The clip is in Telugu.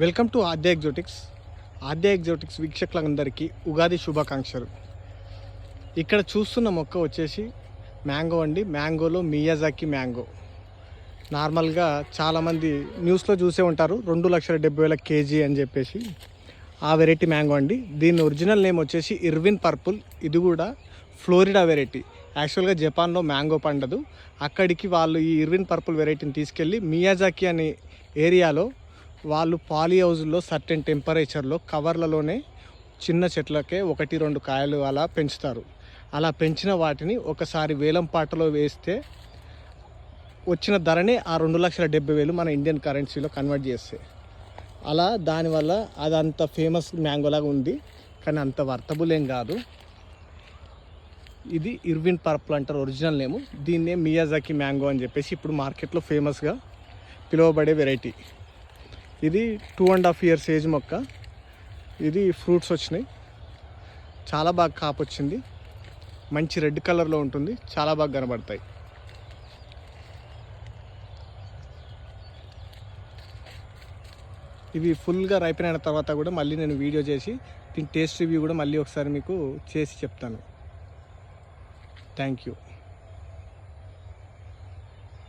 వెల్కమ్ టు ఆద్య ఎగ్జోటిక్స్. ఆద్య ఎగ్జోటిక్స్ వీక్షకులందరికీ ఉగాది శుభాకాంక్షలు. ఇక్కడ చూస్తున్న మొక్క వచ్చేసి మ్యాంగో అండి. మ్యాంగోలో మియాజాకి మ్యాంగో. నార్మల్గా చాలామంది న్యూస్లో చూసే ఉంటారు. రెండు లక్షల డెబ్బై వేల కేజీ అని చెప్పేసి ఆ వెరైటీ మ్యాంగో అండి. దీని ఒరిజినల్ నేమ్ వచ్చేసి ఇర్విన్ పర్పుల్. ఇది కూడా ఫ్లోరిడా వెరైటీ. యాక్చువల్గా జపాన్లో మ్యాంగో పండదు. అక్కడికి వాళ్ళు ఈ ఇర్విన్ పర్పుల్ వెరైటీని తీసుకెళ్ళి మియాజాకి అనే ఏరియాలో వాళ్ళు పాలీ హౌజ్లో సర్టెన్ టెంపరేచర్లో కవర్లలోనే చిన్న చెట్లకే ఒకటి రెండు కాయలు అలా పెంచుతారు. అలా పెంచిన వాటిని ఒకసారి వేలం పాటలో వేస్తే వచ్చిన ధరనే ఆ రెండు లక్షల డెబ్బై వేలు మన ఇండియన్ కరెన్సీలో కన్వర్ట్ చేస్తే. అలా దానివల్ల అది అంత ఫేమస్ మ్యాంగోలాగా ఉంది కానీ అంత వర్తబుల్ ఏం కాదు. ఇది ఇర్విన్ పర్పుల్ అంటారు ఒరిజినల్ నేము. దీన్నే మియాజాకి మ్యాంగో అని చెప్పేసి ఇప్పుడు మార్కెట్లో ఫేమస్గా పిలువబడే వెరైటీ. ఇది two and half years age మొక్క. ఇది ఫ్రూట్స్ వచ్చినాయి. చాలా బాగా కాపు వచ్చింది. మంచి రెడ్ కలర్లో ఉంటుంది. చాలా బాగా కనబడతాయి. ఇవి ఫుల్గా రైపెన్ తర్వాత కూడా మళ్ళీ నేను వీడియో చేసి దీని టేస్ట్ రివ్యూ కూడా మళ్ళీ ఒకసారి మీకు చేసి చెప్తాను. Thank you